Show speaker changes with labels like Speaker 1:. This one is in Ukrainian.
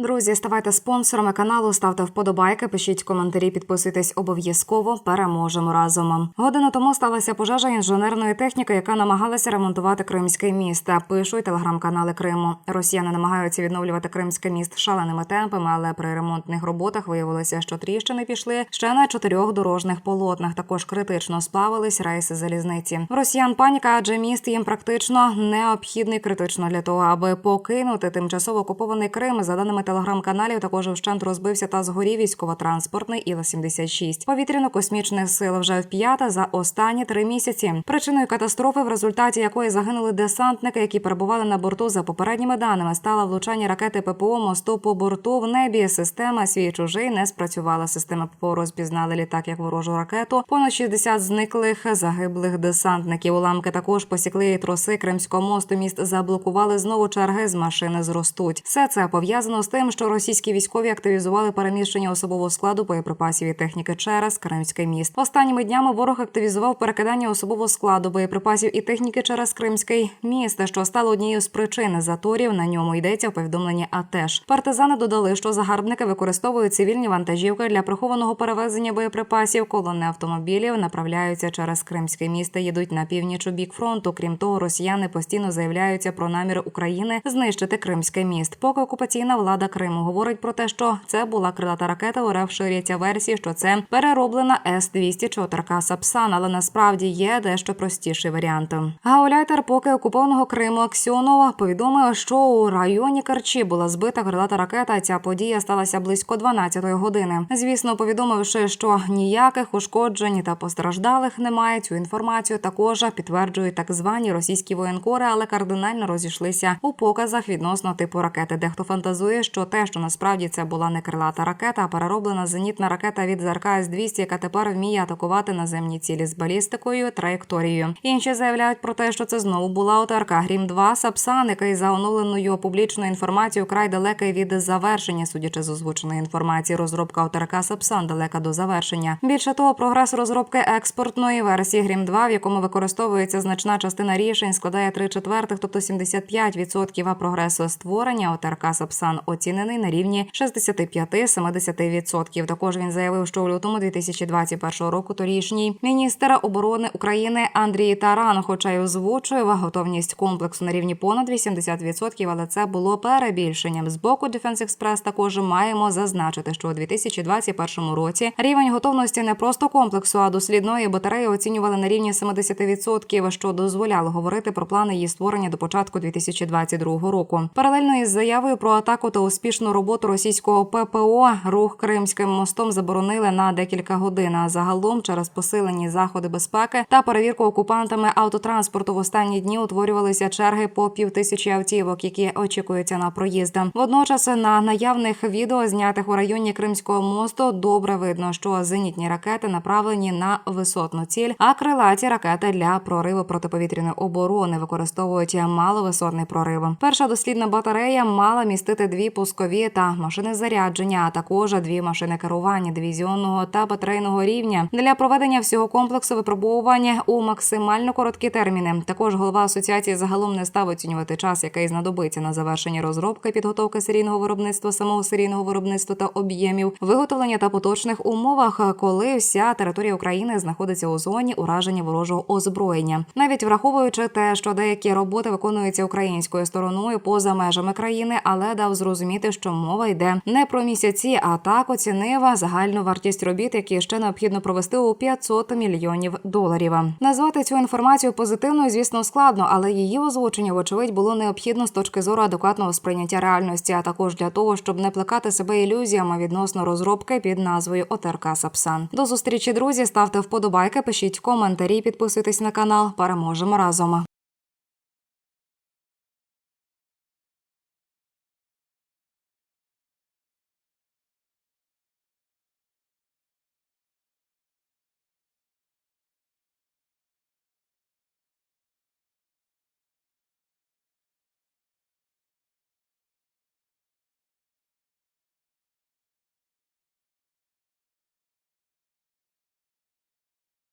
Speaker 1: Друзі, ставайте спонсорами каналу, ставте вподобайки, пишіть коментарі, підписуйтесь обов'язково. Переможемо разом. Годину тому сталася пожежа інженерної техніки, яка намагалася ремонтувати кримське міст. Пишуть телеграм-канали Криму. Росіяни намагаються відновлювати кримське міст шаленими темпами, але при ремонтних роботах виявилося, що тріщини пішли ще на чотирьох дорожних полотнах. Також критично сплавились рейси залізниці. В Росіян паніка, адже міст їм практично необхідний критично для того, аби покинути тимчасово окупований Крим. За даними телеграм-каналів, також вщент розбився та згорів військово-транспортний Іла-76. Повітряно-космічних сил вже в п'ята за останні три місяці. Причиною катастрофи, в результаті якої загинули десантники, які перебували на борту за попередніми даними, стало влучання ракети ППО мосту по борту в небі. Система свій чужий не спрацювала. Система ППО розпізнали літак як ворожу ракету. Понад 60 зниклих загиблих десантників. Уламки також посікли троси Кримського мосту. Міст заблокували знову черги з машини зростуть. Все це пов'язано з тим, що російські військові активізували переміщення особового складу боєприпасів і техніки через Кримський міст. Останніми днями ворог активізував перекидання особового складу боєприпасів і техніки через Кримський міст, що стало однією з причин заторів. На ньому йдеться в повідомленні. АТЕШ. партизани додали, що загарбники використовують цивільні вантажівки для прихованого перевезення боєприпасів. Колони автомобілів направляються через Кримське місто. Їдуть на північ у бік фронту. Крім того, росіяни постійно заявляються про наміри України знищити Кримське міст. Поки окупаційна влада Криму говорить про те, що це була крилата ракета. У ширяться версії, що це перероблена с 200 чотерка Сапсан, але насправді є дещо простіший варіант. Гауляйтер поки окупованого Криму Аксьонова повідомив, що у районі Керчі була збита крилата ракета. Ця подія сталася близько 12-ї години. Звісно, повідомивши, що ніяких ушкоджень та постраждалих немає. Цю інформацію також підтверджують так звані російські воєнкори, але кардинально розійшлися у показах відносно типу ракети. Дехто фантазує, що те, що насправді це була не крилата ракета, а перероблена зенітна ракета від ЗРК С-200, яка тепер вміє атакувати наземні цілі з балістикою траєкторією. Інші заявляють про те, що це знову була ОТРК Грім 2 Сапсан, який за оновленою публічною інформацією край далекий від завершення, судячи з озвученої інформації. Розробка ОТРК Сапсан далека до завершення. Більше того, прогрес розробки експортної версії Грім 2 в якому використовується значна частина рішень, складає 3 четвертих, тобто 75%, а прогрес створення ОТРК Сапсан оцінений на рівні 65-70%. Також він заявив, що у лютому 2021 року торішній міністр оборони України Андрій Таран, хоча й озвучує готовність комплексу на рівні понад 80%, але це було перебільшенням. З боку Defense Express також маємо зазначити, що у 2021 році рівень готовності не просто комплексу, а дослідної батареї оцінювали на рівні 70%, що дозволяло говорити про плани її створення до початку 2022 року. Паралельно із заявою про атаку та успішну роботу російського ППО рух Кримським мостом заборонили на декілька годин. А загалом через посилені заходи безпеки та перевірку окупантами автотранспорту в останні дні утворювалися черги по півтисячі автівок, які очікуються на проїзд. Водночас на наявних відео, знятих у районі Кримського мосту, добре видно, що зенітні ракети направлені на висотну ціль, а крилаті ракети для прориву протиповітряної оборони використовують маловисотний прорив. Перша дослідна батарея мала містити дві пускові та машини зарядження, а також дві машини керування дивізіонного та батарейного рівня для проведення всього комплексу випробовування у максимально короткі терміни. Також голова асоціації загалом не став оцінювати час, який знадобиться на завершення розробки, підготовки серійного виробництва, самого серійного виробництва та об'ємів, виготовлення та поточних умовах, коли вся територія України знаходиться у зоні ураження ворожого озброєння, навіть враховуючи те, що деякі роботи виконуються українською стороною поза межами країни, але дав зрозуміти, що мова йде не про місяці, а так оцінив загальну вартість робіт, які ще необхідно провести у 500 мільйонів доларів. Назвати цю інформацію позитивною, звісно, складно, але її озвучення, вочевидь, було необхідно з точки зору адекватного сприйняття реальності, а також для того, щоб не плекати себе ілюзіями відносно розробки під назвою ОТРК Сапсан. До зустрічі, друзі. Ставте вподобайки, пишіть коментарі, підписуйтесь на канал. Переможемо разом.